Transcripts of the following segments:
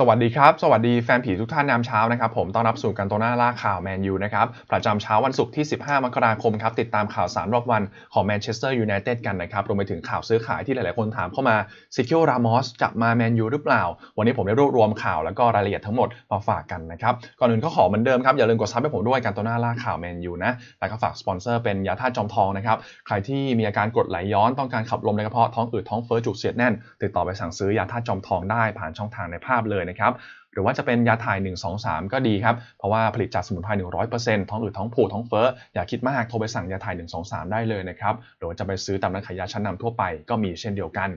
สวัสดีครับ สวัสดีแฟนผีทุกท่านยามเช้านะครับ ผมต้อนรับสู่กันโตหน้าล่าข่าวแมนยูนะครับ ประจำเช้าวันศุกร์ที่ 15 มกราคมครับ ติดตามข่าวสารรอบวันของแมนเชสเตอร์ยูไนเต็ดกันนะครับ รวมไปถึงข่าวซื้อขายที่หลาย ๆ คนถามเข้ามาซิคิโอรามอสจะมาแมนยูหรือเปล่า วันนี้ผมได้รวบรวมข่าวแล้วก็รายละเอียดทั้งหมดมาฝากกันนะครับ ก่อนอื่นก็ขอเหมือนเดิมครับอย่าลืมกดซับให้ผมด้วยกันโตหน้าล่าข่าวแมนยูนะแล้วก็ฝากสปอนเซอร์เป็นยาธาตุจอมทองนะครับใครที่มีอาการกรดไหลย้อนต้องการขับลมในกระเพาะท้องอืดท้องเฟ้อจุกเสียดแน่นติดต่อไปสั่งซื้อยาธาตุจอมทองได้ผ่านช่องทางในภาพเลยนะครับหรือว่าจะเป็นยาถ่าย 1 2 3 ก็ดีครับ เพราะว่าผลิตจากสมุนไพร 100%ท้องอืดท้องผูดท้องเฟ้อ อย่าคิดมาก โทรไปสั่งยาถ่าย 1 2 3 ได้เลยนะครับ หรือว่าจะไปซื้อตามร้านขายยาชั้นนำทั่วไปก็มีเช่นเดียวกัน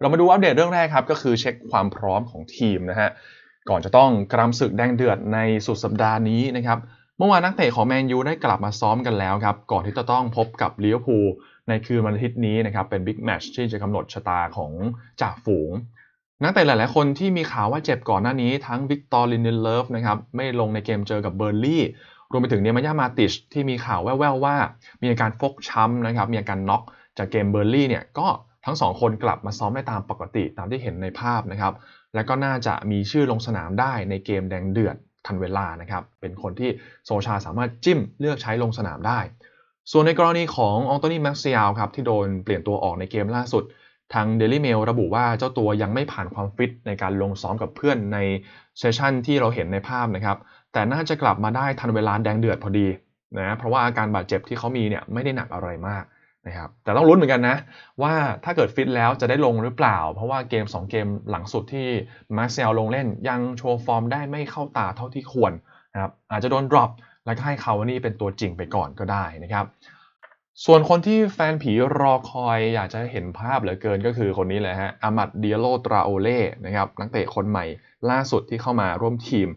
เรามาดูอัปเดตเรื่องแรกครับ ก็คือเช็คความพร้อมของทีมนะฮะ ก่อนจะต้องกรำศึกแดงเดือดในสุดสัปดาห์นี้นะครับ เมื่อวานนักเตะของแมนยูได้กลับมาซ้อมกันแล้วครับ ก่อนที่จะต้องพบกับลิเวอร์พูลในคืนวันอาทิตย์นี้นะครับ เป็นบิ๊กแมชที่จะกำหนดชะตาของจ่าฝูง นักเตะหลาย ๆ คนที่มีข่าวว่าเจ็บก่อนหน้านี้ทั้งวิกตอร์ลินเดเลฟนะครับไม่ลงในเกมเจอกับเบอร์ลี่รวมไปถึงเนมายามาติชที่มีข่าวแว่ว ๆ ว่า มีอาการฟกช้ำนะครับมีอาการน็อกจากเกมเบอร์ลี่เนี่ยก็ทั้งสองคนกลับมาซ้อมได้ตามปกติตามที่เห็นในภาพนะครับและก็น่าจะมีชื่อลงสนามได้ในเกมแดงเดือดทันเวลานะครับเป็นคนที่โซชาสามารถจิ้มเลือกใช้ลงสนามได้ ส่วนในกรณีของอองโตนีแม็กซิอาลครับที่โดนเปลี่ยนตัวออกในเกมล่าสุด ทาง Daily Mail ระบุว่าเจ้าตัวยังไม่ผ่านความฟิตในการลงซ้อมกับเพื่อนในเซสชันที่เราเห็นในภาพนะครับ แต่น่าจะกลับมาได้ทันเวลาแดงเดือดพอดีนะเพราะว่าอาการบาดเจ็บที่เขามีเนี่ยไม่ได้หนักอะไรมากนะครับแต่ต้องลุ้นเหมือนกันนะว่าถ้าเกิดฟิตแล้วจะได้ลงหรือเปล่า เพราะว่าเกม 2 เกมหลังสุดที่มาเซลลงเล่นยังโชว์ฟอร์มได้ไม่เข้าตาเท่าที่ควรนะครับอาจจะโดนดรอปแล้วก็ให้คาวานี่เป็นตัวจริงไปก่อนก็ได้นะครับ ส่วนคนที่แฟนผีรอคอยอยากจะเห็นภาพเหลือเกินก็คือคนนี้เลยฮะอามัดเดียโลตราโอเล่นะครับนักเตะคนใหม่ล่าสุดที่เข้ามาร่วมทีม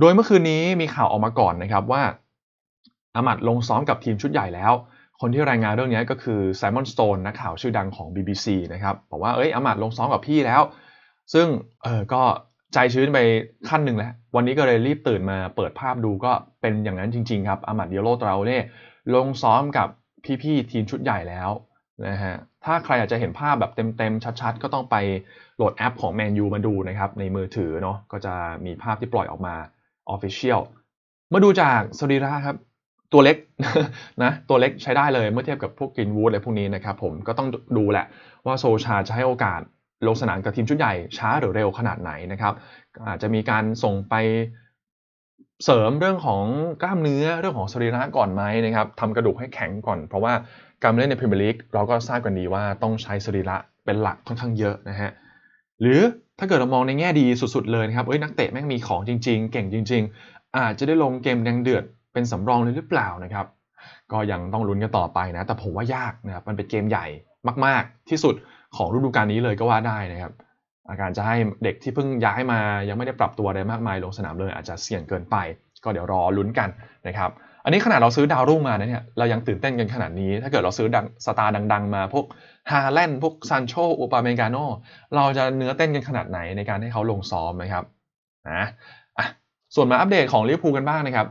โดยเมื่อคืนนี้มีข่าวออกมาก่อนนะครับว่าอามัดลงซ้อมกับทีมชุดใหญ่แล้ว คนที่รายงานเรื่องนี้ก็คือไซมอนสโตนนักข่าวชื่อดังของ BBC นะครับบอกว่าเอ้ยอามัดลงซ้อมกับพี่แล้ว ซึ่งเออก็ใจชื้นไปขั้นหนึ่งแล้ว วันนี้ก็เลยรีบตื่นมาเปิดภาพดูก็เป็นอย่างนั้นจริงๆครับอามัดเดียโลตราโอเล่ลงซ้อมกับ พี่ๆทีมชุดใหญ่แล้วนะฮะถ้าใครอยากจะเห็นภาพแบบเต็มๆ ชัดๆ ก็ต้องไปโหลดแอปของ Man U มาดูนะครับ ในมือถือเนาะก็จะมีภาพที่ปล่อยออกมา Official มาดูจากสรีระครับ ตัวเล็กนะตัวเล็กใช้ได้เลยเมื่อเทียบกับพวกกินวูดอะไรพวกนี้นะครับผมก็ต้องดูแหละว่าโซชาจะให้โอกาสลงสนามกับทีมชุดใหญ่ช้าหรือเร็วขนาดไหนนะครับ อาจจะมีการส่งไป เสริมเรื่องของกล้ามเนื้อเรื่องของสรีระก่อนไหมนะครับทำกระดูกให้แข็งก่อน เพราะว่าการเล่นในพรีเมียร์ลีกเราก็ทราบกันดีว่าต้องใช้สรีระเป็นหลักค่อนข้างเยอะนะฮะหรือถ้าเกิดเรามองในแง่ดีสุดๆเลยนะครับเอ้ยนักเตะแม่งมีของจริง ๆ เก่งจริง ๆ อาจจะได้ลงเกมแดงเดือดเป็นสำรองเลยหรือเปล่านะครับก็ยังต้องลุ้นกันต่อไปนะ แต่ผมว่ายากนะครับมันเป็นเกมใหญ่มาก ๆ ที่สุดของฤดูกาลนี้เลยก็ว่าได้นะครับ อาการจะให้เด็กที่เพิ่งย้ายมายังไม่ได้ปรับตัวอะไรมากมายลงสนามเลยอาจจะเสี่ยงเกินไป ก็เดี๋ยวรอลุ้นกันนะครับอันนี้ขนาดเราซื้อดาวรุ่งมาเนี่ยเรายังตื่นเต้นกันขนาดนี้ ถ้าเกิดเราซื้อดังสตาร์ดัง ๆ มาพวกฮาแลนด์พวกซันโชอุปาเมกาโนเราจะเนื้อเต้นกันขนาดไหนในการให้เขาลงซ้อมนะครับนะอะส่วนมาอัปเดตของลิเวอร์พูลกันบ้างนะครับ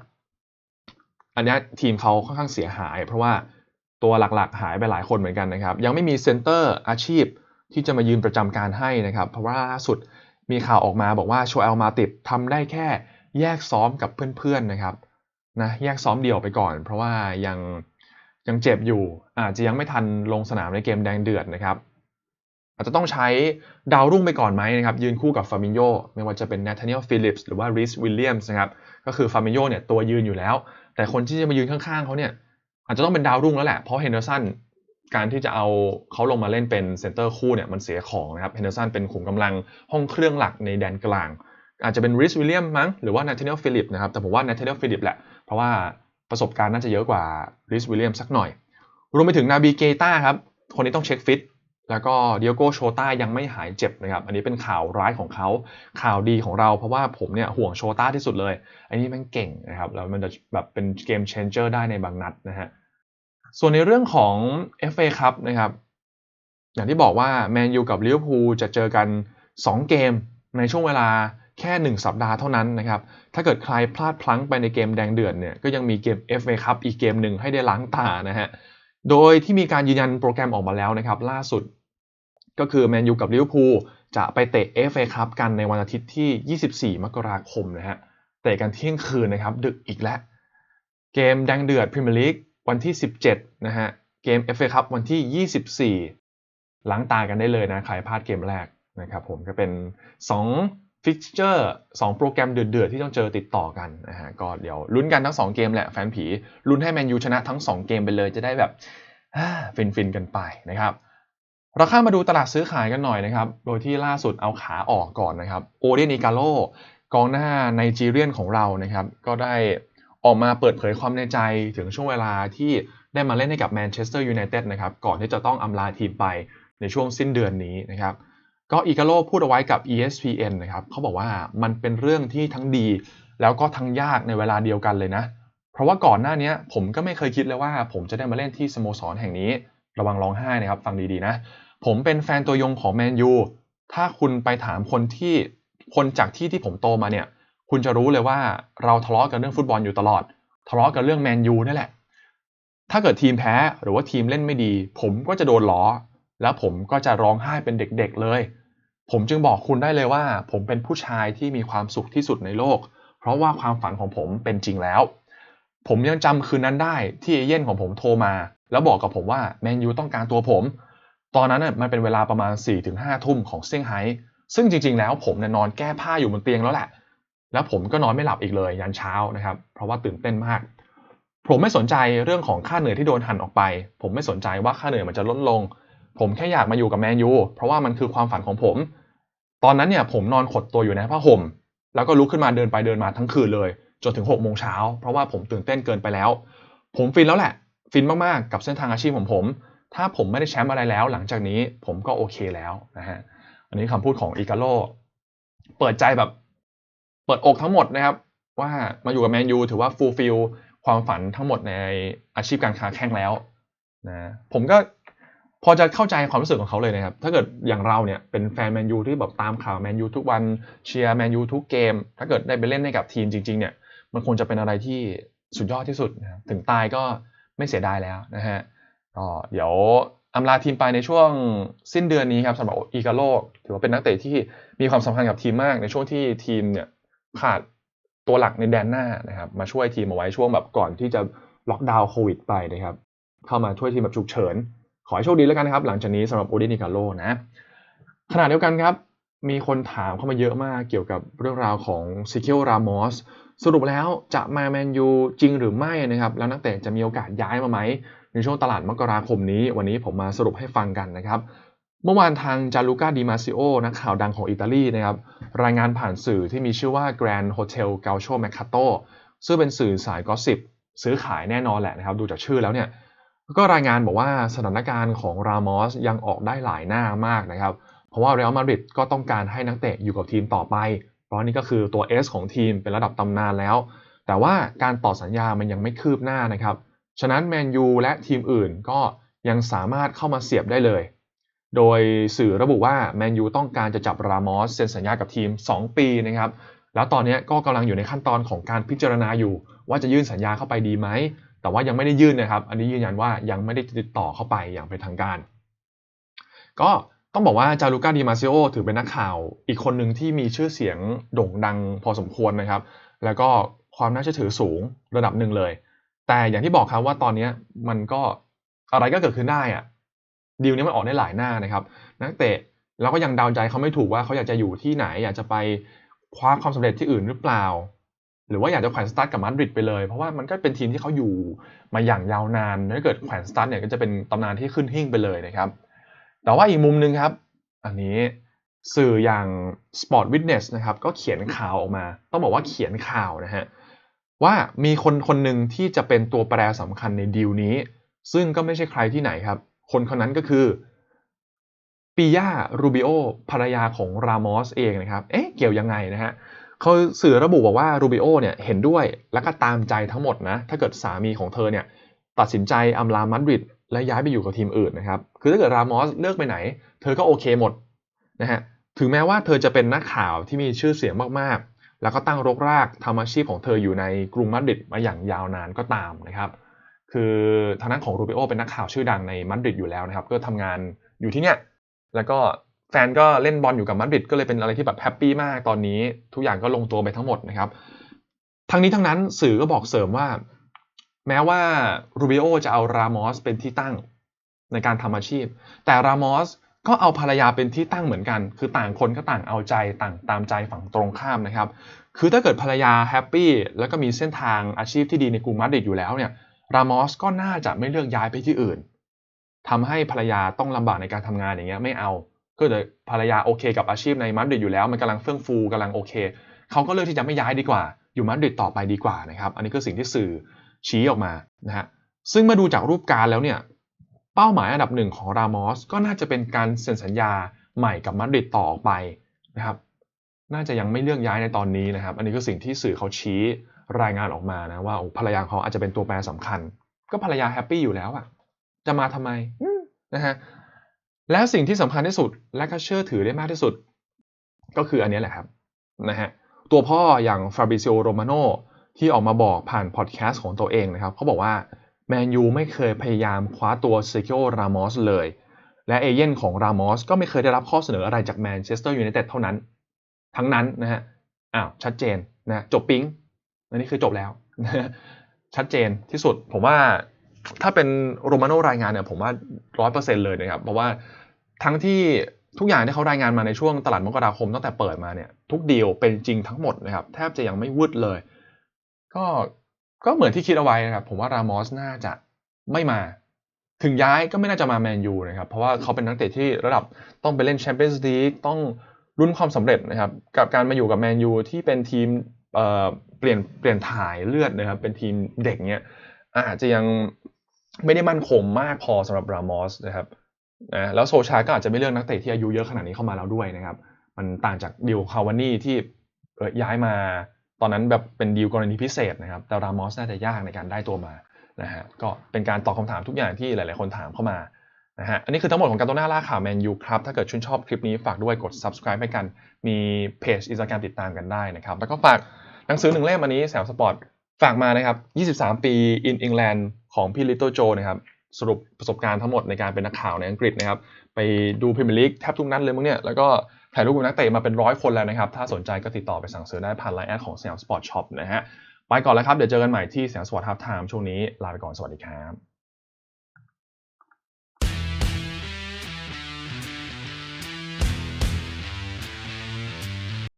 อันนี้ทีมเขาค่อนข้างเสียหาย เพราะว่าตัวหลักๆหายไปหลายคนเหมือนกันนะครับ ยังไม่มีเซนเตอร์อาชีพ ที่จะมายืนประจำการให้นะครับ เพราะว่าล่าสุดมีข่าวออกมาบอกว่าโชเอลมาติดทำได้แค่แยกซ้อมกับเพื่อนๆนะครับนะแยกซ้อมเดี่ยวไปก่อน เพราะว่ายังยังเจ็บอยู่ อาจจะยังไม่ทันลงสนามในเกมแดงเดือดนะครับ อาจจะต้องใช้ดาวรุ่งไปก่อนไหมนะครับ ยืนคู่กับฟามิโยไม่ว่าจะเป็นเนธานีลฟิลิปส์หรือว่าริสวิลเลียมส์นะครับ ก็คือฟามิโยเนี่ยตัวยืนอยู่แล้ว แต่คนที่จะมายืนข้างๆเขาเนี่ยอาจจะต้องเป็นดาวรุ่งแล้วแหละ เพราะเฮนเดอร์สัน การที่จะเอาเขาลงมาเล่นเป็นเซนเตอร์คู่เนี่ยมันเสียของนะครับเฮนเดอร์สันเป็นขุมกำลังห้องเครื่องหลักในแดนกลาง อาจจะเป็นริสวิลเลียมมั้งหรือว่านาธานีลฟิลิปนะครับแต่ผมว่านาธานีลฟิลิปแหละเพราะว่าประสบการณ์น่าจะเยอะกว่าริสวิลเลียมสักหน่อย รวมไปถึงนาบีเกต้าครับคนนี้ต้องเช็คฟิตแล้วก็เดียโกโชต้ายังไม่หายเจ็บนะครับ อันนี้เป็นข่าวร้ายของเขา ข่าวดีของเราเพราะว่าผมเนี่ยห่วงโชต้าที่สุดเลย อันนี้มันเก่งนะครับ แล้วมันจะแบบเป็นเกมเชนเจอร์ได้ในบางนัดนะฮะ ส่วนในเรื่องของ FA ครับนะครับ อย่างที่บอกว่าแมนยูกับลิเวอร์พูลจะเจอกัน 2 เกมในช่วงเวลาแค่ 1 สัปดาห์เท่านั้นนะครับ ถ้าเกิดใครพลาดพลั้งไปในเกมแดงเดือดเนี่ย ก็ยังมีเกม FA ครับอีกเกมหนึ่งให้ได้ล้างตานะฮะ โดยที่มีการยืนยันโปรแกรมออกมาแล้วนะครับ ล่าสุด ก็คือแมนยูกับลิเวอร์พูลจะไปเตะ FA ครับกันในวันอาทิตย์ที่ 24 มกราคมนะฮะ เตะกันเที่ยงคืนนะครับ ดึกอีกแล้ว เกมแดงเดือดพรีเมียร์ลีก วันที่ 17 นะฮะ เกม FA ครับวันที่ 24 ล้างตากันได้เลยนะ ใครพลาดเกมแรกนะครับผมก็เป็น 2 ฟิกเจอร์2โปรแกรมเดือดๆ ที่ต้องเจอติดต่อกันนะฮะ ก็เดี๋ยวลุ้นกันทั้ง 2 เกมแหละแฟนผีลุ้นให้แมนยูชนะทั้ง 2 เกมไปเลยจะได้แบบฟินๆ กันไปนะครับเราข้ามมาดูตลาดซื้อขายกันหน่อยนะครับ โดยที่ล่าสุดเอาขาออกก่อนนะครับ โอเดนิกาโลกองหน้าไนจีเรียนของเรานะครับ ก็ได้ ออกมาเปิดเผยความในใจถึงช่วงเวลาที่ได้มาเล่นให้กับแมนเชสเตอร์ยูไนเต็ดนะครับก่อนที่จะต้องอำลาทีมไปในช่วงสิ้นเดือนนี้นะครับก็อีกาโลพูดเอาไว้กับ ESPN นะครับเขาบอกว่ามันเป็นเรื่องที่ทั้งดี แล้วก็ทั้งยากในเวลาเดียวกันเลยนะ เพราะว่าก่อนหน้านี้ผมก็ไม่เคยคิดเลยว่า ผมจะได้มาเล่นที่สโมสรแห่งนี้ ระวังร้องไห้นะครับฟังดีๆนะ ผมเป็นแฟนตัวยงของแมนยูถ้าคุณไปถามคนที่คนจากที่ที่ผมโตมาเนี่ย คุณจะรู้เลยว่าเราทะเลาะกันเรื่องฟุตบอลอยู่ตลอด ทะเลาะกันเรื่องแมนยูนี่แหละ ถ้าเกิดทีมแพ้หรือว่าทีมเล่นไม่ดี ผมก็จะโดนล้อ แล้วผมก็จะร้องไห้เป็นเด็กๆเลย ผมจึงบอกคุณได้เลยว่า ผมเป็นผู้ชายที่มีความสุขที่สุดในโลก เพราะว่าความฝันของผมเป็นจริงแล้ว ผมยังจำคืนนั้นได้ที่เอเย่นของผมโทรมา แล้วบอกกับผมว่าแมนยูต้องการตัวผม ตอนนั้นน่ะมันเป็นเวลาประมาณ4ี่ถึงห้าทุ่มของเซี่ยงไฮ้ซึ่งจริงๆแล้วผมเนี่ยนอนแก้ผ้าอยู่บนเตียงแล้วแหละ แล้วผมก็นอนไม่หลับอีกเลยยันเช้านะครับ เพราะว่าตื่นเต้นมาก ผมไม่สนใจเรื่องของค่าเหนื่อยที่โดนหั่นออกไป ผมไม่สนใจว่าค่าเหนื่อยมันจะลดลง ผมแค่อยากมาอยู่กับแมนยูเพราะว่ามันคือความฝันของผม ตอนนั้นเนี่ยผมนอนขดตัวอยู่ในผ้าห่ม แล้วก็ลุกขึ้นมาเดินไปเดินมาทั้งคืนเลย จนถึง6กโมงเช้าเพราะว่าผมตื่นเต้นเกินไปแล้ว ผมฟินแล้วแหละ ฟินมากๆกับเส้นทางอาชีพของผม ถ้าผมไม่ได้แชมป์อะไรแล้ว หลังจากนี้ผมก็โอเคแล้วนะฮะอันนี้คำพูดของอีกาโลเปิดใจแบบ เปิดอกทั้งหมดนะครับ ว่ามาอยู่กับแมนยูถือว่าฟูลฟิลความฝันทั้งหมดในอาชีพการค้าแข่งแล้วนะผมก็พอจะเข้าใจความรู้สึกของเขาเลยนะครับ ถ้าเกิดอย่างเราเนี่ยเป็นแฟนแมนยูที่แบบตามข่าวแมนยูทุกวันเชียร์แมนยูทุกเกม ถ้าเกิดได้ไปเล่นให้กับทีมจริง ๆ เนี่ย มันคงจะเป็นอะไรที่สุดยอดที่สุดนะถึงตายก็ไม่เสียดายแล้วนะฮะก็เดี๋ยวอำลาทีมไปในช่วงสิ้นเดือนนี้ครับสำหรับอีกาโลถือว่าเป็นนักเตะที่มีความสำคัญกับทีมมากในช่วงที่ทีมเนี่ย ขาดตัวหลักในแดนหน้านะครับ มาช่วยทีมเอาไว้ช่วงแบบก่อนที่จะล็อกดาวน์โควิดไปนะครับ เข้ามาช่วยทีมแบบฉุกเฉิน ขอให้โชคดีแล้วกันนะครับ หลังจากนี้สำหรับโอเดนิกาโลนะขณะเดียวกันครับ มีคนถามเข้ามาเยอะมากเกี่ยวกับเรื่องราวของซิเคิลรามอสสรุปแล้วจะมาแมนยูจริงหรือไม่นะครับ แล้วนักเตะจะมีโอกาสย้ายมาไหมในช่วงตลาดมกราคมนี้ วันนี้ผมมาสรุปให้ฟังกันนะครับ เมื่อวานทางจารุกาดิมาซิโอนักข่าวดังของอิตาลีนะครับรายงานผ่านสื่อที่มีชื่อว่า Grand Hotel g a u c h o Mercato ซึ่งเป็นสื่อสายกอสิบซื้อขายแน่นอนแหละนะครับดูจากชื่อแล้วเนี่ยก็รายงานบอกว่าสถานการณ์ของรามอสยังออกได้หลายหน้ามากนะครับ เพราะว่าเรอัลมาดริดก็ต้องการให้นักเตะอยู่กับทีมต่อไป เพราะนี่ก็คือตัว S ของทีมเป็นระดับตำนานแล้ว แต่ว่าการต่อสัญญามันยังไม่คืบหน้านะครับ ฉะนั้นแมนยูและทีมอื่นก็ยังสามารถเข้ามาเสียบได้เลย โดยสื่อระบุว่าแมนยูต้องการจะจับรามอสเซ็นสัญญากับทีม 2 ปีนะครับ แล้วตอนนี้ก็กำลังอยู่ในขั้นตอนของการพิจารณาอยู่ ว่าจะยื่นสัญญาเข้าไปดีไหม แต่ว่ายังไม่ได้ยื่นนะครับ อันนี้ยืนยันว่ายังไม่ได้ติดต่อเข้าไปอย่างเป็นทางการ ก็ต้องบอกว่าจารุก้าดิมาซิโอถือเป็นนักข่าว อีกคนหนึ่งที่มีชื่อเสียงโด่งดังพอสมควรนะครับ แล้วก็ความน่าเชื่อถือสูงระดับหนึ่งเลย แต่อย่างที่บอกครับว่าตอนนี้มันก็อะไรก็เกิดขึ้นได้อะ ดีลนี้มันออกได้หลายหน้านะครับ นักเตะเราก็ยังเดาใจเขาไม่ถูกว่าเขาอยากจะอยู่ที่ไหน อยากจะไปคว้าความสำเร็จที่อื่นหรือเปล่า หรือว่าอยากจะแขวนสตาร์ทกับมาดริดไปเลย เพราะว่ามันก็เป็นทีมที่เขาอยู่มาอย่างยาวนานถ้าเกิดแขวนสตาร์ทเนี่ยก็จะเป็นตำนานที่ขึ้นหิ่งไปเลยนะครับ แต่ว่าอีกมุมหนึ่งครับ อันนี้สื่ออย่าง Sport Witness นะครับก็เขียนข่าวออกมา ต้องบอกว่าเขียนข่าวนะฮะว่ามีคนคนหนึ่งที่จะเป็นตัวแปรสำคัญในดีลนี้ ซึ่งก็ไม่ใช่ใครที่ไหนครับ คนคนนั้นก็คือปิยารูบิโอภรรยาของรามอสเองนะครับ เอ๊ะเกี่ยวยังไงนะฮะเขาสื่อระบุบอกว่ารูบิโอเนี่ยเห็นด้วยและก็ตามใจทั้งหมดนะ ถ้าเกิดสามีของเธอเนี่ยตัดสินใจอำลามาดริดและย้ายไปอยู่กับทีมอื่นนะครับ คือถ้าเกิดรามอสเลือกไปไหน เธอก็โอเคหมดนะฮะ ถึงแม้ว่าเธอจะเป็นนักข่าวที่มีชื่อเสียงมากๆ แล้วก็ตั้งรกรากทำอาชีพของเธออยู่ในกรุงมาดริดมาอย่างยาวนานก็ตามนะครับ คือทางด้านของรูเบโอเป็นนักข่าวชื่อดังในมาดริดอยู่แล้วนะครับ ก็ทำงานอยู่ที่เนี่ยแล้วก็แฟนก็เล่นบอลอยู่กับมาดริดก็เลยเป็นอะไรที่แบบแฮปปี้มากตอนนี้ทุกอย่างก็ลงตัวไปทั้งหมดนะครับ ทั้งนี้ทั้งนั้นสื่อก็บอกเสริมว่า แม้ว่ารูเบโอจะเอารามอสเป็นที่ตั้งในการทำอาชีพ แต่รามอสก็เอาภรรยาเป็นที่ตั้งเหมือนกัน คือต่างคนก็ต่างเอาใจต่างตามใจฝั่งตรงข้ามนะครับ คือถ้าเกิดภรรยาแฮปปี้แล้วก็มีเส้นทางอาชีพที่ดีในกรุงมาดริดอยู่แล้วเนี่ย รามอสก็น่าจะไม่เลือกย้ายไปที่อื่นทำให้ภรรยาต้องลำบากในการทำงานอย่างเงี้ยไม่เอา ก็เลยภรรยาโอเคกับอาชีพในมาดริดอยู่แล้ว มันกำลังเฟื่องฟูกำลังโอเคเขาก็เลือกที่จะไม่ย้ายดีกว่า อยู่มาดริดต่อไปดีกว่านะครับ อันนี้คือสิ่งที่สื่อชี้ออกมานะฮะซึ่งมาดูจากรูปการแล้วเนี่ยเป้าหมายอันดับหนึ่งของรามอสก็น่าจะเป็นการเซ็นสัญญาใหม่กับมาดริดต่อออกไปนะครับ น่าจะยังไม่เลือกย้ายในตอนนี้นะครับ อันนี้คือสิ่งที่สื่อเขาชี้ รายงานออกมานะว่าภรรยาเขาอาจจะเป็นตัวแปรสำคัญ ก็ภรรยาแฮปปี้อยู่แล้วอะจะมาทำไมนะฮะแล้วสิ่งที่สำคัญที่สุดและก็เชื่อถือได้มากที่สุด ก็คืออันนี้แหละครับนะฮะตัวพ่ออย่างฟาบิซิโอโรมาโนที่ออกมาบอกผ่านพอดแคสต์ของตัวเองนะครับเขาบอกว่าแมนยูไม่เคยพยายามคว้าตัวเซคิโอรามอสเลย และเอเย่นของรามอสก็ไม่เคยได้รับข้อเสนออะไรจากแมนเชสเตอร์ยูไนเต็ดเท่านั้น ทั้งนั้นนะฮะอ้าวชัดเจนนะจบปิ๊ง อันนี้คือจบแล้ว ชัดเจนที่สุดผมว่าถ้าเป็นโรมาโนรายงานเนี่ยผมว่าร้อยเปอร์เซ็นเลยนะครับ เพราะว่าทั้งที่ทุกอย่างที่เขารายงานมาในช่วงตลาดมกราคมตั้งแต่เปิดมาเนี่ย ทุกเดียวเป็นจริงทั้งหมดนะครับ แทบจะยังไม่วืดเลย ก็ก็เหมือนที่คิดเอาไว้นะครับ ผมว่ารามอสน่าจะไม่มา ถึงย้ายก็ไม่น่าจะมาแมนยูนะครับ เพราะว่าเขาเป็นนักเตะที่ระดับต้องไปเล่นแชมเปี้ยนส์ลีกต้องรุ่นความสำเร็จนะครับ กับการมาอยู่กับแมนยูที่เป็นทีม เปลี่ยนเปลี่ยนถ่ายเลือดนะครับ เป็นทีมเด็กเนี้ยอาจจะยังไม่ได้มั่นคงมากพอสำหรับรามอสนะครับนะแล้วโซชาก็อาจจะไม่เลือกนักเตะที่อายุเยอะขนาดนี้เข้ามาแล้วด้วยนะครับ มันต่างจากดิวคาวานี่ที่ย้ายมาตอนนั้นแบบเป็นดีลกรณีพิเศษนะครับ แต่รามอสน่าจะยากในการได้ตัวมานะฮะก็เป็นการตอบคาถามทุกอย่างที่หลาย ๆ คนถามเข้ามานะฮะอันนี้คือทั้งหมดของการตัวหน้าล่าข่าวแมนยูครับ ถ้าเกิดชื่นชอบคลิปนี้ฝากด้วยกด subscribe ให้กันมีเพจอินสตาแกรมติดตามกันได้นะครับ แล้วก็ฝาก หนังสือหนึ่งเล่มอันนี้แสมสปอร์ตฝากมานะครับ 23 ปี in England ของพี่ลิตเติ้ลโจนะครับสรุปประสบการณ์ทั้งหมดในการเป็นนักข่าวในอังกฤษนะครับ ไปดูพรีเมียร์ลีกแทบทุกนัดเลยมั้งเนี่ย แล้วก็ถ่ายรูปกับนักเตะมาเป็นร้อยคนแล้วนะครับ ถ้าสนใจก็ติดต่อไปสั่งซื้อได้ผ่านไลน์แอดของสยามสปอร์ตช็อปนะฮะ ไปก่อนแล้วครับ เดี๋ยวเจอกันใหม่ที่สยามสปอร์ตทับไทม์ช่วงนี้ลาไปก่อน สวัสดีครับ